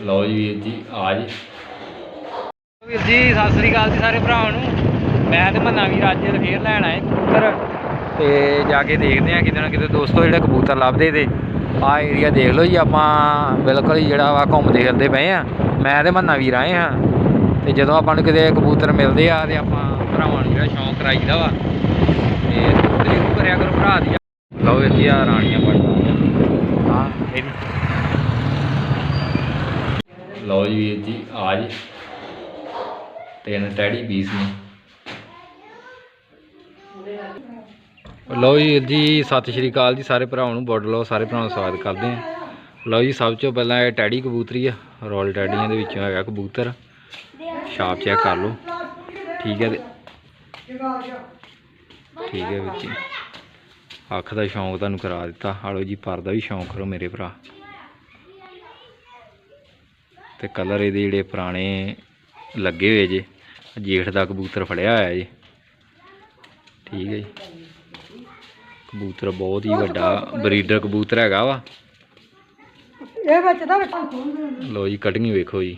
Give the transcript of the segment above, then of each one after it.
ਲਓ ਜੀ ਵੀਰ ਜੀ, ਆ ਜੀ। ਵੀਰ ਜੀ, ਸਤਿ ਸ੍ਰੀ ਅਕਾਲ ਜੀ ਸਾਰੇ ਭਰਾਵਾਂ ਨੂੰ। ਮੈਂ ਤੇ ਮੰਨਾ ਵੀਰ ਅੱਜ ਫੇਰ ਲੈਣ ਆਏ ਕਬੂਤਰ। ਤੇ ਜਾ ਕੇ ਦੇਖਦੇ ਆ ਕਿਤੇ ਨਾ ਕਿਤੇ ਦੋਸਤੋ ਜਿਹੜੇ ਕਬੂਤਰ ਲੱਭਦੇ ਤੇ। ਆ ਏਰੀਆ ਦੇਖ ਲਓ ਜੀ, ਆਪਾਂ ਬਿਲਕੁਲ ਹੀ ਜਿਹੜਾ ਵਾ ਘੁੰਮਦੇ ਫਿਰਦੇ ਪਏ ਆ ਮੈਂ ਤੇ ਮੰਨਾ ਵੀਰ ਆਏ ਹਾਂ। ਤੇ ਜਦੋਂ ਆਪਾਂ ਨੂੰ ਕਿਤੇ ਕਬੂਤਰ ਮਿਲਦੇ ਆ ਤੇ ਆਪਾਂ ਭਰਾਵਾਂ ਨੂੰ ਜਿਹੜਾ ਸ਼ੌਂਕ ਕਰਾਈਦਾ ਵਾ, ਤੇ ਜ਼ਰੂਰ ਕਰਿਆ ਕਰੋ, ਭਰਾ ਦੀ ਲਓ ਜੀ ਆ ਰਾਣੀਆਂ ਪੜਦੀਆਂ ਹਾਂ ਇਹ ਲਓ ਜੀ ਵੀਰ ਜੀ, ਆ ਜੀ। ਤਿੰਨ ਟੈਡੀ ਪੀਸ ਨੇ। ਲਓ ਜੀ ਜੀ, ਸਤਿ ਸ਼੍ਰੀ ਅਕਾਲ ਜੀ, ਸਾਰੇ ਭਰਾਵਾਂ ਨੂੰ ਬੋਡ ਲਓ, ਸਾਰੇ ਭਰਾਵਾਂ ਦਾ ਸਵਾਗਤ ਕਰਦੇ ਹਾਂ। ਲਓ ਜੀ, ਸਭ ਤੋਂ ਪਹਿਲਾਂ ਇਹ ਟੈਡੀ ਕਬੂਤਰੀ ਆ ਰੋਲ ਟੈਡੀਆਂ ਦੇ ਵਿੱਚੋਂ ਹੈਗਾ ਕਬੂਤਰ। ਛਾਪ ਚੈੱਕ ਕਰ ਲਓ। ਠੀਕ ਹੈ ਠੀਕ ਹੈ ਵੀਰ ਜੀ। ਅੱਖ ਦਾ ਸ਼ੌਂਕ ਤੁਹਾਨੂੰ ਕਰਾ ਦਿੱਤਾ। ਹਾਲੋ ਜੀ ਪਰ ਦਾ ਵੀ ਸ਼ੌਂਕ ਕਰੋ ਮੇਰੇ ਭਰਾ। ਤੇ ਕਲਰ ਇਹਦੇ ਜਿਹੜੇ ਪੁਰਾਣੇ ਲੱਗੇ ਹੋਏ ਜੇ ਜੇਠ ਦਾ ਕਬੂਤਰ ਫੜਿਆ ਹੋਇਆ ਜੀ। ਠੀਕ ਹੈ ਜੀ। ਕਬੂਤਰ ਬਹੁਤ ਹੀ ਵੱਡਾ ਬਰੀਡਰ ਕਬੂਤਰ ਹੈਗਾ ਵਾ। ਇਹ ਬੱਚਦਾ ਬੱਚਾ ਲੋ ਜੀ ਕਟਿੰਗ ਵੇਖੋ ਜੀ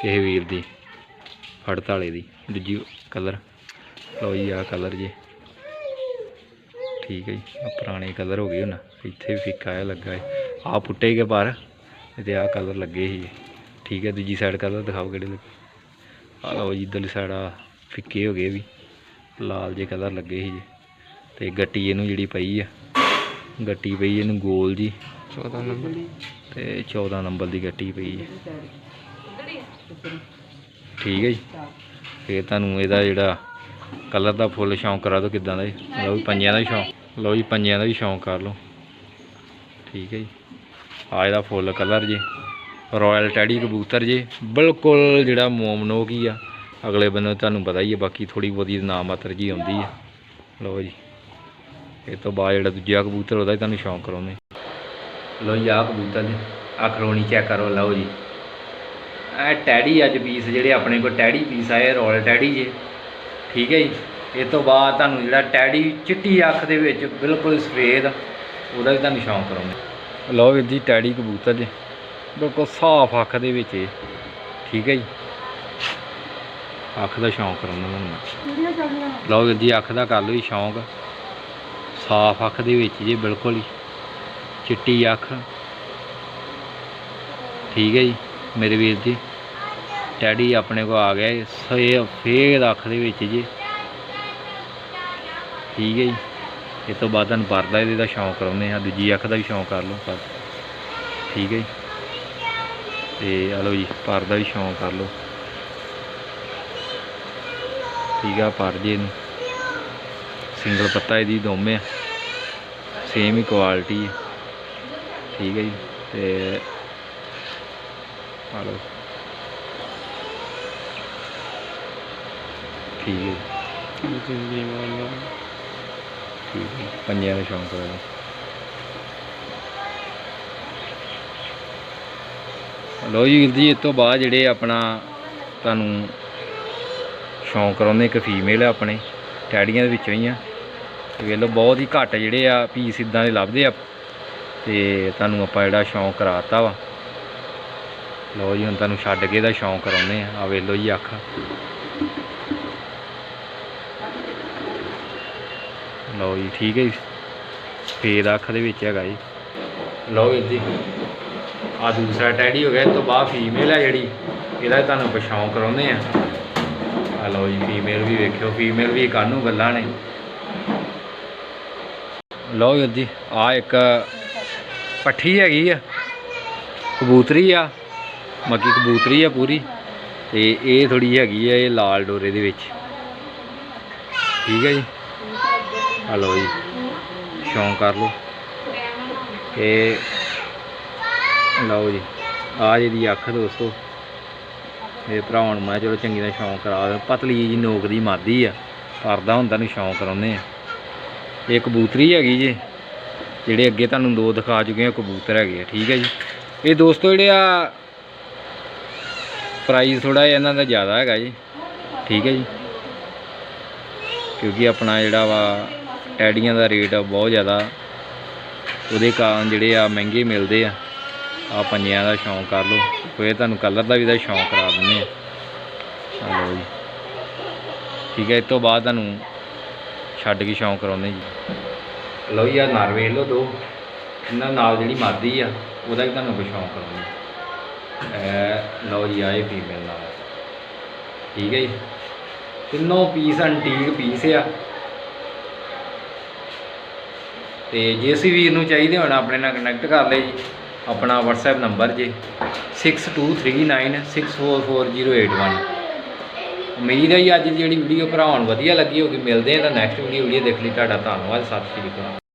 ਕਿਸੇ ਵੀਰ ਦੀ ਫੜਤਾਲੇ ਦੀ ਦੂਜੀ ਕਲਰ ਲੋ ਜੀ ਆ ਕਲਰ ਜੇ। ਠੀਕ ਹੈ ਜੀ ਆਹ ਪੁਰਾਣੇ ਕਲਰ ਹੋ ਗਏ ਹੁਣ ਇੱਥੇ ਵੀ ਫਿੱਕਾ ਜਿਹਾ ਲੱਗਾ ਹੈ। ਆ ਪੁੱਟੇ ਕੇ ਪਰ ਤੇ ਆ ਕਲਰ ਲੱਗੇ ਸੀ। ਠੀਕ ਹੈ ਦੂਜੀ ਸਾਈਡ ਕਲਰ ਦਿਖਾਓ ਕਿਹੜੇ ਲੱਗੇ। ਆ ਲਓ ਜੀ ਇੱਧਰਲੀ ਸਾਈਡ ਆ ਫਿੱਕੇ ਹੋ ਗਏ ਵੀ ਲਾਲ ਜੇ ਕਲਰ ਲੱਗੇ ਸੀ ਜੀ। ਤੇ ਗੱਟੀ ਇਹਨੂੰ ਜਿਹੜੀ ਪਈ ਆ ਗੱਟੀ ਪਈ ਇਹਨੂੰ ਗੋਲ ਜੀ। 14 ਨੰਬਰ। ਤੇ 14 ਨੰਬਰ ਦੀ ਗੱਟੀ ਪਈ ਹੈ ਠੀਕ ਹੈ ਜੀ। ਫੇਰ ਤੁਹਾਨੂੰ ਇਹਦਾ ਜਿਹੜਾ ਕਲਰ ਦਾ ਫੁੱਲ ਸ਼ੌਂਕ ਕਰਾ ਦਿਓ ਕਿਦਾਂ ਦਾ ਜੀ। ਲਓ ਜੀ ਪੰਜਿਆਂ ਦਾ ਵੀ ਸ਼ੌਂਕ। ਲਓ ਜੀ ਪੰਜਿਆਂ ਦਾ ਵੀ ਸ਼ੌਂਕ ਕਰ ਲਓ। ਠੀਕ ਹੈ ਜੀ। ਆ ਇਹਦਾ ਫੁੱਲ ਕਲਰ ਜੀ। ਰਾਇਲ ਟੈਡੀ ਕਬੂਤਰ ਜੇ। ਬਿਲਕੁਲ ਜਿਹੜਾ ਮੋਮਨੋਕ ਹੀ ਆ। ਅਗਲੇ ਬੰਦੇ ਤੁਹਾਨੂੰ ਪਤਾ ਹੀ ਹੈ ਬਾਕੀ ਥੋੜੀ ਬਹੁਤੀ ਨਾਮ ਮਾਤਰ ਜੀ ਆਉਂਦੀ ਆ। ਲਓ ਜੀ। ਇਹ ਤੋਂ ਬਾਅਦ ਜਿਹੜਾ ਦੂਜਾ ਕਬੂਤਰ, ਉਹਦਾ ਵੀ ਤੁਹਾਨੂੰ ਸ਼ੌਂਕ ਕਰਾਉਂਦੇ ਲਓ ਜੀ, ਆਹ ਕਬੂਤਰ ਜੀ ਆਹ ਖਰੋਣੀ ਚੈੱਕ ਕਰੋ, ਲਓ ਜੀ। ਇਹ ਟੈਡੀ ਅੱਜ ਪੀਸ ਜਿਹੜੇ ਆਪਣੇ ਕੋਲ ਟੈਡੀ ਪੀਸ ਆਏ ਰੋਲ ਟੈਡੀ ਜੇ। ਠੀਕ ਹੈ ਜੀ। ਇਹ ਤੋਂ ਬਾਅਦ ਤੁਹਾਨੂੰ ਜਿਹੜਾ ਟੈਡੀ ਚਿੱਟੀ ਅੱਖ ਦੇ ਵਿੱਚ ਬਿਲਕੁਲ ਸਫੇਦ, ਉਹਦਾ ਵੀ ਤੁਹਾਨੂੰ ਸ਼ੌਂਕ ਕਰਾਉਂਦੇ ਲਓ ਵੀਰ ਜੀ ਟੈਡੀ ਕਬੂਤਰ ਜੀ। ਬਿਲਕੁਲ ਸਾਫ਼ ਅੱਖ ਦੇ ਵਿੱਚ ਇਹ, ਠੀਕ ਹੈ ਜੀ। ਅੱਖ ਦਾ ਸ਼ੌਂਕ ਕਰਾਉਂਦਾ ਤੁਹਾਨੂੰ ਮੈਂ ਵੀਡੀਓ ਚੱਲਦੀਆਂ ਲਓ ਵੀਰ ਜੀ ਅੱਖ ਦਾ ਕਰ ਲਓ ਜੀ ਸ਼ੌਂਕ। ਸਾਫ਼ ਅੱਖ ਦੇ ਵਿੱਚ ਜੀ ਬਿਲਕੁਲ ਹੀ। ਚਿੱਟੀ ਅੱਖ। ਠੀਕ ਹੈ ਜੀ ਮੇਰੇ ਵੀਰ ਜੀ। ਟੈਡੀ ਆਪਣੇ ਕੋ ਆ ਗਿਆ ਜੀ ਸੇ ਫੇਰ ਅੱਖ ਦੇ ਵਿੱਚ ਜੀ। ਠੀਕ ਹੈ ਜੀ। ਇਹ ਤੋਂ ਬਾਅਦ ਤੁਹਾਨੂੰ ਪਰਦਾ ਇਹਦੇ ਦਾ ਸ਼ੌਂਕ ਕਰਾਉਂਦੇ ਆ ਦੂਜੀ ਅੱਖ ਦਾ ਵੀ ਸ਼ੌਂਕ ਕਰ ਲਓ। ਪਰ ਠੀਕ ਹੈ ਜੀ। ਤੇ ਆ ਲਓ ਜੀ ਪਰਦਾ ਵੀ ਸ਼ੌਂਕ ਕਰ ਲਓ। ਠੀਕ ਆ ਪਰ ਜੀ ਇਹਨੂੰ। ਸਿੰਗਲ ਪੱਤਾ ਇਹਦੀ ਦੋਵੇਂ ਆ। ਸੇਮ ਹੀ ਕੁਆਲਿਟੀ ਹੈ ਠੀਕ ਹੈ ਜੀ ਤੇ ਆ ਲਓ। ਠੀਕ ਹੈ ਜੀ। ਠੀਕ ਹੈ ਪੰਜਿਆਂ ਦਾ ਸ਼ੌਂਕ ਹੋਇਆ। ਲੋ ਜੀ ਜੀ ਇਸ ਤੋਂ ਬਾਅਦ ਜਿਹੜੇ ਆਪਣਾ ਤੁਹਾਨੂੰ ਸ਼ੌਂਕ ਕਰਾਉਂਦੇ, ਇੱਕ ਫੀਮੇਲ ਆ ਆਪਣੇ ਟੈਡੀਆਂ ਦੇ ਵਿੱਚੋਂ ਹੀ ਆ। ਤੇ ਵੇਖ ਲਓ, ਬਹੁਤ ਹੀ ਘੱਟ ਜਿਹੜੇ ਆ ਪੀਸ ਇਦਾਂ ਦੇ ਲੱਭਦੇ ਆ। ਤੇ ਤੁਹਾਨੂੰ ਆਪਾਂ ਜਿਹੜਾ ਸ਼ੌਂਕ ਕਰਾਤਾ ਵਾ। ਲਓ ਜੀ, ਹੁਣ ਤੁਹਾਨੂੰ ਛੱਡ ਕੇ ਇਹਦਾ ਸ਼ੌਂਕ ਕਰਾਉਂਦੇ ਆ। ਆ ਵੇਖ ਲਓ ਜੀ, ਅੱਖ। ਲਓ ਜੀ, ਠੀਕ ਹੈ ਜੀ। ਸਫੇਦ ਅੱਖ ਦੇ ਵਿੱਚ ਹੈਗਾ ਜੀ। ਲਓ ਵੀਰ ਜੀ। ਆ ਦੂਸਰਾ ਟੈਡੀ ਹੋ ਗਿਆ, ਇਹ ਤੋਂ ਬਾਅਦ ਫੀਮੇਲ ਹੈ ਜਿਹੜੀ, ਇਹਦਾ ਤੁਹਾਨੂੰ ਆਪਾਂ ਸ਼ੌਂਕ ਕਰਾਉਂਦੇ ਆ ਆ ਲਓ ਜੀ ਫੀਮੇਲ ਵੀ ਵੇਖਿਓ ਫੀਮੇਲ ਵੀ ਕਾਨੂੰ ਗੱਲਾਂ ਨੇ। ਲਓ ਜੀ ਆ ਇੱਕ ਪੱਠੀ ਹੈਗੀ ਆ, ਕਬੂਤਰੀ ਆ ਮੱਕੀ ਕਬੂਤਰੀ ਆ ਪੂਰੀ, ਤੇ ਇਹ ਥੋੜੀ ਹੈਗੀ ਆ, ਇਹ ਲਾਲ ਡੋਰੇ ਦੇ ਵਿੱਚ। ਠੀਕ ਹੈ ਜੀ? ਆ ਲਓ ਜੀ, ਸ਼ੌਂਕ ਕਰ ਲਓ। ਇਹ ਲਓ ਜੀ ਆ ਜਿਹਦੀ ਅੱਖ ਦੋਸਤੋ। ਇਹ ਭਰਾਵਾਂ ਨੂੰ ਮੈਂ ਚਲੋ ਚੰਗੀ ਦਾ ਸ਼ੌਂਕ ਕਰਾ ਦਿਆਂ ਪਤਲੀ ਜੀ ਨੋਕ ਦੀ ਮਾਦੀ ਆ, ਪਰਦਾ ਹੁੰਦਾ ਨੂੰ ਸ਼ੌਂਕ ਕਰਾਉਂਦੇ ਆ। ਇਹ ਕਬੂਤਰੀ ਹੈਗੀ ਜੀ, ਜਿਹੜੇ ਅੱਗੇ ਤੁਹਾਨੂੰ ਦੋ ਦਿਖਾ ਚੁੱਕੇ ਆ, ਕਬੂਤਰ ਹੈਗੇ ਆ, ਠੀਕ ਹੈ ਜੀ। ਇਹ ਦੋਸਤੋ ਜਿਹੜੇ ਆ ਪ੍ਰਾਈਸ ਥੋੜਾ ਜਿਹਾ ਇਹਨਾਂ ਦਾ ਜ਼ਿਆਦਾ ਹੈਗਾ ਜੀ, ਠੀਕ ਹੈ ਜੀ। ਕਿਉਂਕਿ ਆਪਣਾ ਜਿਹੜਾ ਵਾ ਟੈਡੀਆਂ ਦਾ ਰੇਟ ਬਹੁਤ ਜ਼ਿਆਦਾ। ਉਹਦੇ ਕਾਰਨ ਜਿਹੜੇ ਆ, ਮਹਿੰਗੇ ਮਿਲਦੇ ਆ। ਆ ਪੰਜਿਆਂ ਦਾ ਸ਼ੌਂਕ ਕਰ ਲਓ। ਫੇਰ ਤੁਹਾਨੂੰ ਕਲਰ ਦਾ ਵੀ ਦਾ ਸ਼ੌਂਕ ਕਰਾ ਦਿੰਦੇ ਆ। ਆ ਲਓ ਜੀ। ਠੀਕ ਹੈ, ਇਸ ਤੋਂ ਬਾਅਦ ਤੁਹਾਨੂੰ ਛੱਡ ਕੇ ਸ਼ੌਂਕ ਕਰਾਉਂਦੇ ਜੀ। ਲਓ ਜੀ ਆ ਵੇਖ ਲਓ ਦੋ। ਇਹਨਾਂ ਨਾਲ ਜਿਹੜੀ ਮਾਦੀ ਆ, ਉਹਦਾ ਵੀ ਤੁਹਾਨੂੰ ਕੋਈ ਸ਼ੌਂਕ ਕਰਾਉਂਦੇ ਐ ਲਓ ਜੀ ਆਏ ਫੀਮੇਲ ਨਾਲ। ਠੀਕ ਹੈ ਜੀ। ਤਿੰਨੋਂ ਪੀਸ ਐਂਟੀਕ ਪੀਸ ਆ। ਤੇ ਜੇ ਅਸੀਂ ਵੀਰ ਨੂੰ ਚਾਹੀਦੇ ਹੋਣ, ਆਪਣੇ ਨਾਲ ਕਨੈਕਟ ਕਰ ਲੈ ਜੀ। ਆਪਣਾ WhatsApp ਨੰਬਰ ਜੇ 6239644081 ਉਮੀਦ ਹੈ ਜੀ ਅੱਜ ਦੀ ਜਿਹੜੀ ਵੀਡੀਓ ਭਰਾਉਣ ਵਧੀਆ ਲੱਗੀ ਹੋਗੀ ਮਿਲਦੇ ਆ ਤਾਂ ਨੈਕਸਟ ਵੀਡੀਓ ਵੀਡੀਓ ਦੇਖ ਲਈ। ਤੁਹਾਡਾ ਧੰਨਵਾਦ, ਸਤਿ ਸ਼੍ਰੀ ਅਕਾਲ।